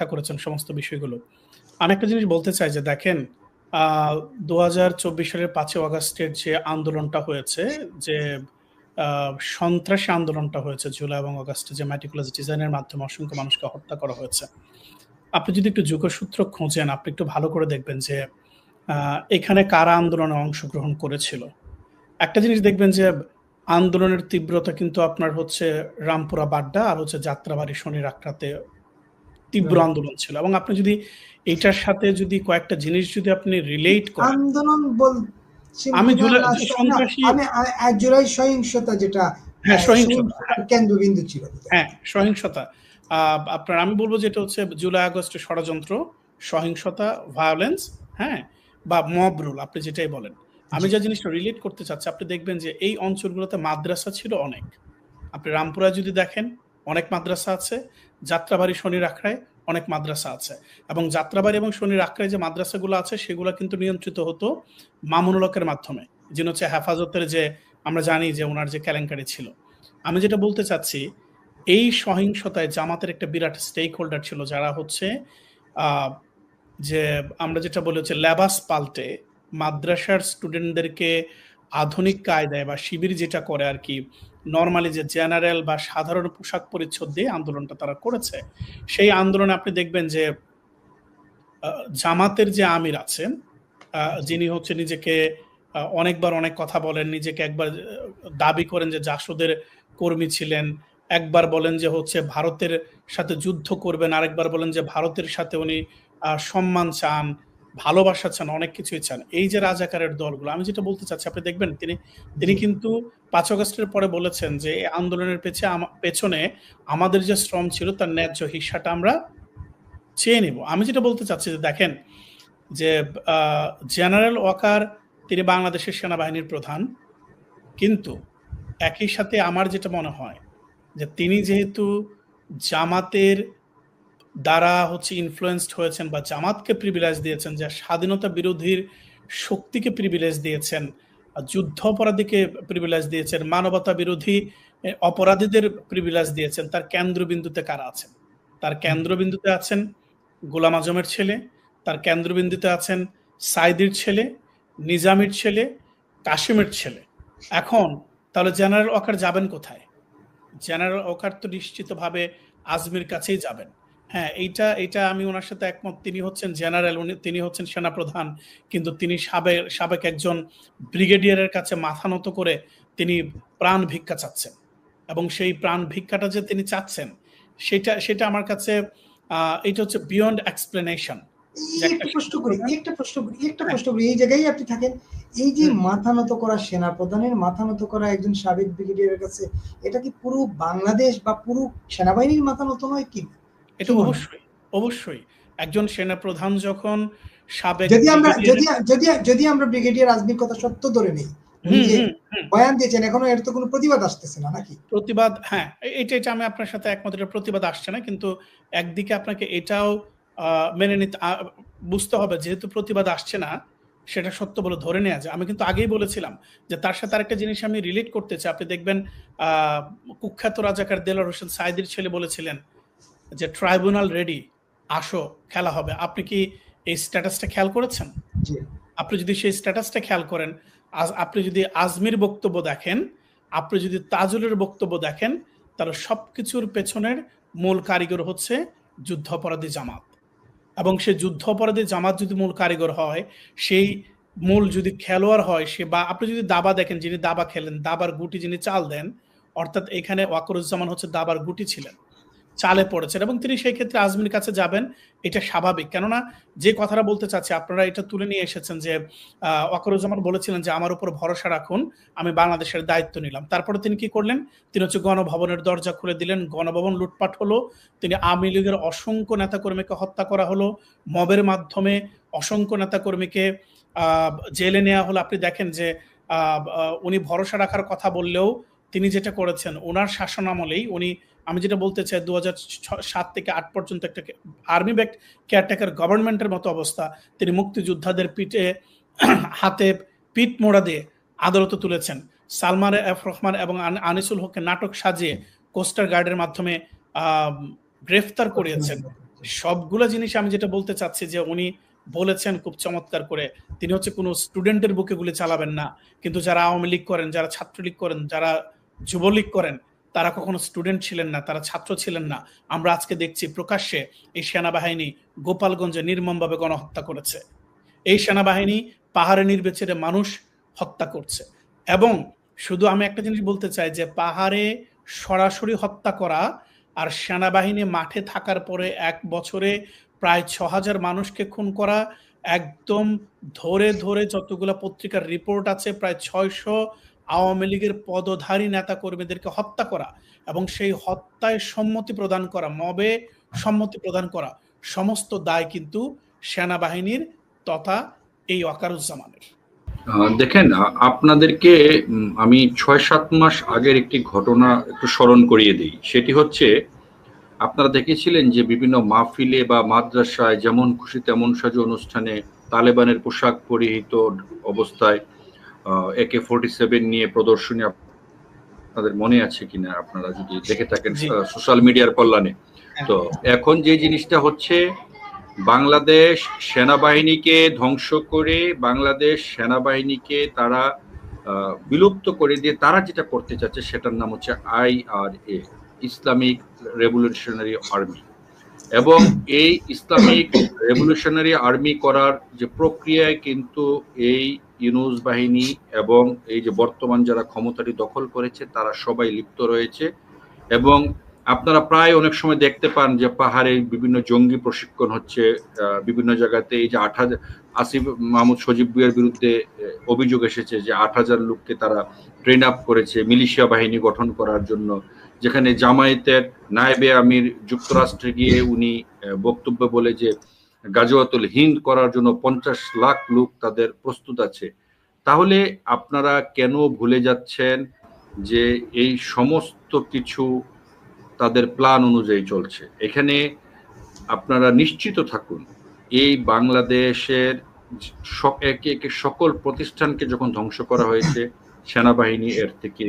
ব্যাখ্যা করেছেন সমস্ত বিষয়গুলো। আমি একটা জিনিস বলতে চাই যে দেখেন দু হাজার চব্বিশ সালের পাঁচই অগাস্টের যে আন্দোলনটা হয়েছে, যে সন্ত্রাসী আন্দোলনটা হয়েছে জুলাই এবং অগাস্টে যে ম্যাটিকুলাস ডিজাইনের মাধ্যমে অসংখ্য মানুষকে হত্যা করা হয়েছে। আপনি যদি একটু যোগসূত্র খোঁজেন, আপনি একটু ভালো করে দেখবেন যে এখানে কারা আন্দোলনে অংশগ্রহণ করেছিল। একটা জিনিস দেখবেন যে, আন্দোলনের তীব্রতা কিন্তু আপনার হচ্ছে রামপুরা বাড্ডা আর হচ্ছে যাত্রাবাড়ি শনির আক্রাতে তীব্র আন্দোলন ছিল। এবং আপনি যদি এটার সাথে যদি কয়েকটা জিনিস যদি আপনি রিলেট করেন। আন্দোলন বল আমি জুলাই সন্ত্রাসী জুলাই সহিংসতা যেটা হ্যাঁ সহিংসতা। কেন্দ্রবিন্দু ছিল হ্যাঁ সহিংসতা। আপনার আমি বলব যেটা হচ্ছে জুলাই আগস্টে ষড়যন্ত্র সহিংসতা ভায়োলেন্স হ্যাঁ বা মব রুল আপনি যেটাই বলেন। আমি যে জিনিসটা রিলেট করতে চাচ্ছি আপনি দেখবেন যে এই অঞ্চলগুলোতে মাদ্রাসা ছিল অনেক। আপনি রামপুরা যদি দেখেন অনেক মাদ্রাসা আছে, যাত্রাবাড়ি শনির আখড়ায় অনেক মাদ্রাসা আছে। এবং যাত্রাবাড়ি এবং শনির আখড়ায় যে মাদ্রাসাগুলো আছে, সেগুলো কিন্তু নিয়ন্ত্রিত হতো মামুনুলকের মাধ্যমে, যিনি হচ্ছে হেফাজতের যে, আমরা জানি যে ওনার যে কেলেঙ্কারি ছিল। আমি যেটা বলতে চাচ্ছি, এই সহিংসতায় জামাতের একটা বিরাট স্টেক হোল্ডার ছিল যারা হচ্ছে যে আমরা যেটা বলি হচ্ছে ল্যাবাস পাল্টে মাদ্রাসার স্টুডেন্টদেরকে আধুনিক কায়দায় বা শিবির যেটা করে আর কি নর্মালি যে জেনারেল বা সাধারণ পোশাক পরিচ্ছদ দিয়ে আন্দোলনটা তারা করেছে, সেই আন্দোলনে আপনি দেখবেন যে জামাতের যে আমির আছেন যিনি হচ্ছে নিজেকে অনেকবার অনেক কথা বলেন, নিজেকে একবার দাবি করেন যে জাসদের কর্মী ছিলেন, একবার বলেন যে হচ্ছে ভারতের সাথে যুদ্ধ করবেন, আরেকবার বলেন যে ভারতের সাথে উনি সম্মান চান ভালোবাসা চান, অনেক কিছুই চান, এই যে রাজাকারের দলগুলো, আমি যেটা বলতে চাচ্ছি, আপনি দেখবেন তিনি তিনি কিন্তু পাঁচ অগস্টের পরে বলেছেন যে আন্দোলনের পেছে পেছনে আমাদের যে শ্রম ছিল, তার ন্যায্য হিসাটা আমরা চেয়ে নিব। আমি যেটা বলতে চাচ্ছি যে, দেখেন, যে জেনারেল ওয়াকার, তিনি বাংলাদেশের সেনাবাহিনীর প্রধান, কিন্তু একই সাথে আমার যেটা মনে হয়, যে তিনি যেহেতু জামাতের দ্বারা হচ্ছে ইনফ্লুয়েসড হয়েছেন বা জামাতকে প্রিভিলেজ দিয়েছেন, যে স্বাধীনতা বিরোধীর শক্তিকে প্রিভিলেজ দিয়েছেন যুদ্ধ অপরাধীকে প্রিভিলেজ দিয়েছেন, মানবতা বিরোধী অপরাধীদের প্রিভিলেজ দিয়েছেন, তার কেন্দ্রবিন্দুতে কারা আছেন? তার কেন্দ্রবিন্দুতে আছেন গোলাম আজমের ছেলে, তার কেন্দ্রবিন্দুতে আছেন সাইদির ছেলে, নিজামির ছেলে, কাশিমের ছেলে। এখন তাহলে জেনারেল ওয়াকার যাবেন কোথায়? জেনারেল ওয়াকার তো নিশ্চিতভাবে আজমির কাছেই যাবেন। হ্যাঁ এইটা এটা আমি ওনার সাথে একমত। তিনি হচ্ছেন জেনারেল উনি তিনি হচ্ছেন সেনাপ্রধান কিন্তু তিনি সাবেক সাবেক একজন ব্রিগেডিয়ারের কাছে মাথা নত করে তিনি প্রাণ ভিক্ষা চাচ্ছেন। এবং সেই প্রাণ ভিক্ষাটা যে তিনি চাচ্ছেন সেটা সেটা আমার কাছে এটা হচ্ছে বিয়ন্ড এক্সপ্লেনেশন একটা প্রশ্ন করি একটা প্রশ্ন করি একটা প্রশ্ন করি এই জায়গায় আপনি থাকেন এই যে মাথা নত করা সেনা প্রধানের মাথা নত করা একজন সাবেক ব্রিগেডিয়ারের কাছে এটা কি পুরো বাংলাদেশ বা পুরো সেনাবাহিনীর মাথা নত নয় কি? এটা অবশ্যই অবশ্যই। একজন সেনা প্রধান যখন সাবেক যদি আমরা যদি যদি যদি আমরা ব্রিগেডিয়ার আজমির কথা সত্য ধরে নেই বয়ান দিয়েছেন এখনও এর তো কোনো প্রতিবাদ আসতেছে না নাকি? প্রতিবাদ হ্যাঁ এটা এটা আমি আপনার সাথে একমত এটা প্রতিবাদ আসছে না কিন্তু একদিকে আপনাকে এটাও মেনে নিতে বুঝতে হবে যেহেতু প্রতিবাদ আসছে না সেটা সত্য বলে ধরে নেওয়া যায়। আমি কিন্তু আগেই বলেছিলাম যে তার সাথে আরেকটা জিনিস আমি রিলেট করতে চাই। আপনি দেখবেন কুখ্যাত রাজাকার দেলার হোসেন সাইদির ছেলে বলেছিলেন যে ট্রাইব্যুনাল রেডি আসো খেলা হবে। আপনি কি এই স্ট্যাটাসটা খেয়াল করেছেন? আপনি যদি সেই স্ট্যাটাসটা খেয়াল করেন আজ আপনি যদি আজমির বক্তব্য দেখেন আপনি যদি তাজুলের বক্তব্য দেখেন তাহলে সব কিছুর পেছনের মূল কারিগর হচ্ছে যুদ্ধাপরাধী জামাত। এবং সে যুদ্ধ অপরাধী জামাত যদি মূল কারিগর হয় সেই মূল যদি খেলোয়াড় হয় সে বা আপনি যদি দাবা দেখেন যিনি দাবা খেলেন দাবার গুটি যিনি চাল দেন অর্থাৎ এখানে ওয়াকরুজ্জামান হচ্ছে দাবার গুটি ছিলেন। চালে পড়েছেন এবং তিনি সেই ক্ষেত্রে আজমির কাছে যাবেন, এটা স্বাভাবিক। কেননা যে কথাটা বলতে চাচ্ছি, আপনারা এটা তুলে নিয়ে এসেছেন যে ওয়াকরুজ্জামান বলেছিলেন যে, আমার উপর ভরসা রাখুন, আমি বাংলাদেশের দায়িত্ব নিলাম। তারপরে তিনি কি করলেন? তিনি হচ্ছে গণভবনের দরজা খুলে দিলেন, গণভবন লুটপাট হলো, তিনি আওয়ামী লীগের অসংখ্য নেতাকর্মীকে হত্যা করা হলো, মবের মাধ্যমে অসংখ্য নেতাকর্মীকে জেলে নেওয়া হলো। আপনি দেখেন যে উনি ভরসা রাখার কথা বললেও তিনি যেটা করেছেন, ওনার শাসন আমলেই উনি আমি যেটা বলতে চাই দু সাত থেকে আট পর্যন্ত একটা আর্মি ব্যাক কেয়ারটেকার গভর্নমেন্টের মতো অবস্থা। তিনি মুক্তিযোদ্ধাদের পিঠে হাতে পিঠ মোড়া দিয়ে আদালতে তুলেছেন। সালমান এফ রহমান এবং আনিসুল হককে নাটক সাজিয়ে কোস্টার গার্ডের মাধ্যমে গ্রেফতার করিয়েছেন। সবগুলো জিনিস আমি যেটা বলতে চাচ্ছি যে উনি বলেছেন খুব চমৎকার করে। তিনি হচ্ছে কোনো স্টুডেন্টের বুকে গুলি চালাবেন না। কিন্তু যারা আওয়ামী লীগ করেন, যারা ছাত্রলীগ করেন, যারা যুবলীগ করেন তারা কখনো স্টুডেন্ট ছিলেন না, তারা ছাত্র ছিলেন না। আমরা আজকে দেখছি প্রকাশ্যে এই সেনাবাহিনী গোপালগঞ্জে নির্মমভাবে গণহত্যা করেছে। এই সেনাবাহিনী পাহাড়ে নির্বিচারে মানুষ হত্যা করছে। এবং শুধু আমি একটা জিনিস বলতে চাই যে, পাহাড়ে সরাসরি হত্যা করা আর সেনাবাহিনী মাঠে থাকার পরে এক বছরে প্রায় ছ হাজার মানুষকে খুন করা, একদম ধরে ধরে যতগুলো পত্রিকার রিপোর্ট আছে, প্রায় ছয়শো আওয়ামী লীগের পদধারী নেতা কর্মীদেরকে হত্যা করা এবং সেই হত্যায় সম্মতি প্রদান করা, মবে সম্মতি প্রদান করা, সমস্ত দায় কিন্তু সেনাবাহিনীর তথা এই অকারুজ্জামানের দেখেন আপনাদেরকে আমি ছয় সাত মাস আগের একটি ঘটনা একটু স্মরণ করিয়ে দিই। সেটি হচ্ছে, আপনারা দেখেছিলেন যে বিভিন্ন মাহফিলে বা মাদ্রাসায় যেমন খুশি তেমন সাজু অনুষ্ঠানে তালেবানের পোশাক পরিহিত অবস্থায় একে ফোর্টি সেভেন নিয়ে প্রদর্শনী আপনাদের মনে আছে কিনা? আপনারা যদি দেখে থাকেন সোশ্যাল মিডিয়ার কল্যাণে। তো এখন যে জিনিসটা হচ্ছে বাংলাদেশ সেনাবাহিনীকে ধ্বংস করে বাংলাদেশ সেনাবাহিনীকে তারা বিলুপ্ত করে দিয়ে তারা যেটা করতে চাচ্ছে সেটার নাম হচ্ছে I R A Islamic revolutionary army. এবং এই ইসলামিক রেভলিউশনারি আর্মি করার যে প্রক্রিয়ায় কিন্তু এই ইউনুস বাহিনী এবং এই যে বর্তমান যারা ক্ষমতাটি দখল করেছে, তারা সবাই লিপ্ত রয়েছে। এবং আপনারা প্রায় অনেক সময় দেখতে পান যে পাহাড়ে বিভিন্ন জঙ্গি প্রশিক্ষণ হচ্ছে বিভিন্ন জায়গাতে এই যে আট হাজার, আসিফ মাহমুদ সজীব বুয়ের বিরুদ্ধে অভিযোগ এসেছে যে আট হাজার লোককে তারা ট্রেন আপ করেছে মিলিশিয়া বাহিনী গঠন করার জন্য, যেখানে জামায়াতের নায়েবে আমির যুক্তরাষ্ট্রে গিয়ে উনি বক্তব্য বলে যে গাজওয়াতুল হিন্দ করার জন্য পঞ্চাশ লাখ লোক তাদের প্রস্তুত আছে। তাহলে আপনারা কেন ভুলে যাচ্ছেন যে এই সমস্ত কিছু তাদের প্ল্যান অনুযায়ী চলছে? এখানে আপনারা নিশ্চিত থাকুন, এই বাংলাদেশের একে একে সকল প্রতিষ্ঠানকে যখন ধ্বংস করা হয়েছে, সেনাবাহিনী এর থেকে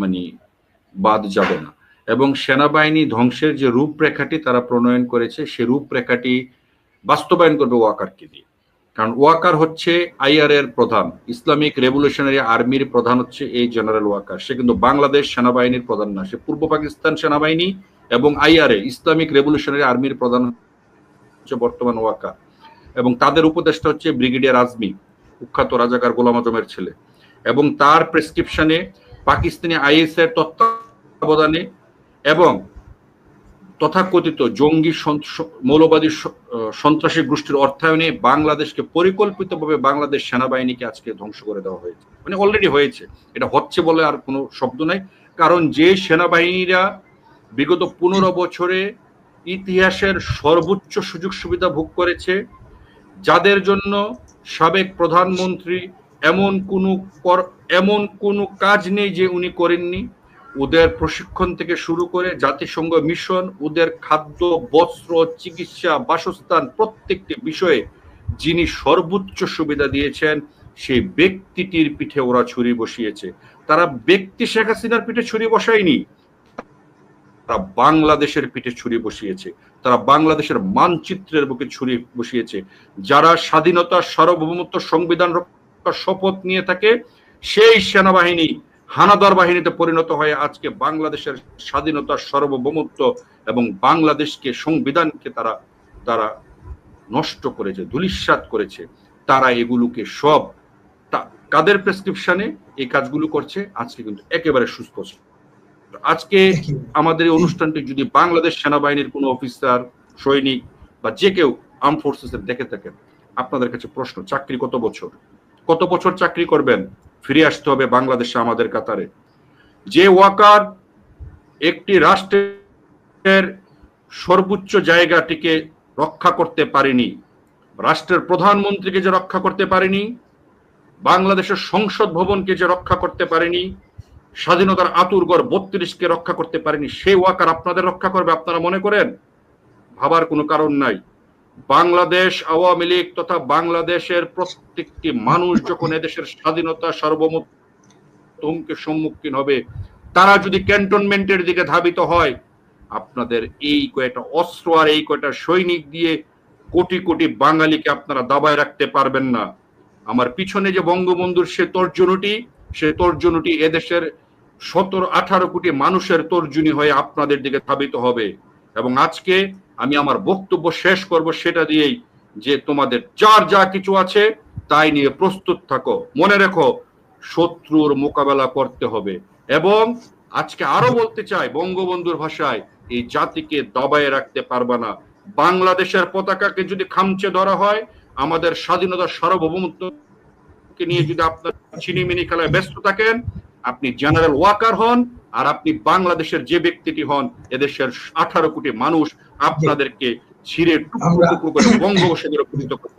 মানে বাদ যাবে না। এবং সেনাবাহিনী ধ্বংসের যে রূপরেখাটি তারা প্রণয়ন করেছে, সে রূপরেখাটি বাস্তবায়ন করবে ওয়াকারকে দিয়ে। কারণ ওয়াকার হচ্ছে আইআর এর প্রধান, ইসলামিক রেভলিউশনারি আর্মির প্রধান হচ্ছে এই জেনারেল ওয়াকার। সে কিন্তু বাংলাদেশ সেনাবাহিনীর প্রধান না, সে পূর্ব পাকিস্তান সেনাবাহিনী এবং আইআরএ, ইসলামিক রেভলিউশনারি আর্মির প্রধান হচ্ছে বর্তমান ওয়াকার। এবং তাদের উপদেষ্টা হচ্ছে ব্রিগেডিয়ার আজমি কুখ্যাত রাজাকার গোলাম আজমের ছেলে। এবং তার প্রেসক্রিপশনে পাকিস্তানি আইএস এর তত্ত্বাবধানে এবং তথাকথিত জঙ্গি মৌলবাদী সন্ত্রাসী গোষ্ঠীর অর্থায়নে বাংলাদেশকে পরিকল্পিতভাবে বাংলাদেশ সেনাবাহিনীকে আজকে ধ্বংস করে দেওয়া হয়েছে। মানে অলরেডি হয়েছে। এটা হচ্ছে বলে আর কোনো শব্দ নাই। কারণ যে সেনাবাহিনীরা বিগত পনেরো বছরে ইতিহাসের সর্বোচ্চ সুযোগ সুবিধা ভোগ করেছে, যাদের জন্য সাবেক প্রধানমন্ত্রী এমন কোনো এমন কোনো কাজ নেই যে উনি করেননি। ওদের প্রশিক্ষণ থেকে শুরু করে জাতিসংঘ মিশন, ওদের খাদ্য, বস্ত্র, চিকিৎসা, বাসস্থান প্রত্যেকটি বিষয়ে যিনি সর্বোচ্চ সুবিধা দিয়েছেন, সেই ব্যক্তিটির পিঠে ওরা ছুরি বসিয়েছে। তারা ব্যক্তি শেখ হাসিনার পিঠে ছুরি বসায়নি, তারা বাংলাদেশের পিঠে ছুরি বসিয়েছে। তারা বাংলাদেশের মানচিত্রের বুকে ছুরি বসিয়েছে। যারা স্বাধীনতা, সার্বভৌমত্ব, সংবিধান রক্ষার শপথ নিয়ে থাকে, সেই সেনাবাহিনী হানাদার বাহিনীতে পরিণত হয়ে আজকে বাংলাদেশের স্বাধীনতার সার্বভৌমত্ব এবং বাংলাদেশকে সংবিধানকে তারা তারা নষ্ট করেছে ধুলিস্বাত করেছে তারা এগুলোকে সব কাদের প্রেসক্রিপশনে এই কাজগুলো করছে আজকে কিন্তু একেবারে সুস্পষ্ট আজকে আমাদের এই অনুষ্ঠানটি যদি বাংলাদেশ সেনাবাহিনীর কোনো অফিসার সৈনিক বা যে কেউ আর্ম ফোর্সেসের দেখে থাকেন আপনাদের কাছে প্রশ্ন চাকরি কত বছর? কত বছর চাকরি করবেন? ফিরে আসতে হবে বাংলাদেশে, আমাদের কাতারে। যে ওয়াকার একটি রাষ্ট্রের সর্বোচ্চ জায়গাটিকে রক্ষা করতে পারেনি, রাষ্ট্রের প্রধানমন্ত্রীকে যে রক্ষা করতে পারেনি, বাংলাদেশের সংসদ ভবনকে যে রক্ষা করতে পারেনি, স্বাধীনতার আতুরগড় বত্রিশকে রক্ষা করতে পারেনি, সেই ওয়াকার আপনাদের রক্ষা করবে, আপনারা মনে করেন? ভাবার কোনো কারণ নাই। বাংলাদেশ আওয়ামী লীগ তথা বাংলাদেশের প্রত্যেকটি মানুষ যখন এদেশের স্বাধীনতা সার্বভৌমত্ব সম্মুখীন হবে, তারা যদি ক্যান্টনমেন্টের দিকে ধাবিত হয়, আপনাদের এই কয়টা অস্ত্র আর এই কয়টা সৈনিক দিয়ে কোটি কোটি বাঙালিকে আপনারা দাবায় রাখতে পারবেন না। আমার পিছনে যে বঙ্গবন্ধুর সে তর্জনীটি সে তর্জনীটি এদেশের সতেরো আঠারো কোটি মানুষের তর্জনী হয়ে আপনাদের দিকে ধাবিত হবে। এবং আজকে আমি আমার বক্তব্য শেষ করব সেটা দিয়েই যে তোমাদের যার যা কিছু আছে তাই নিয়ে প্রস্তুত থাকো। মনে রেখো, শত্রুর মোকাবেলা করতে হবে। এবং আজকে আরও বলতে চাই, বঙ্গবন্ধুর ভাষায়, এই জাতিকে দবায় রাখতে পারবে না। বাংলাদেশের পতাকাকে যদি খামচে ধরা হয়, আমাদের স্বাধীনতার সার্বভৌমত্বকে নিয়ে যদি আপনার চিনিমিনি খেলায় ব্যস্ত থাকেন, আপনি জেনারেল ওয়াকার হন আর আপনি বাংলাদেশের যে ব্যক্তিটি হন এদেশের আঠারো কোটি মানুষ আপনাদেরকে ছিঁড়ে টুকরো টুকরো করে পরিণত করতে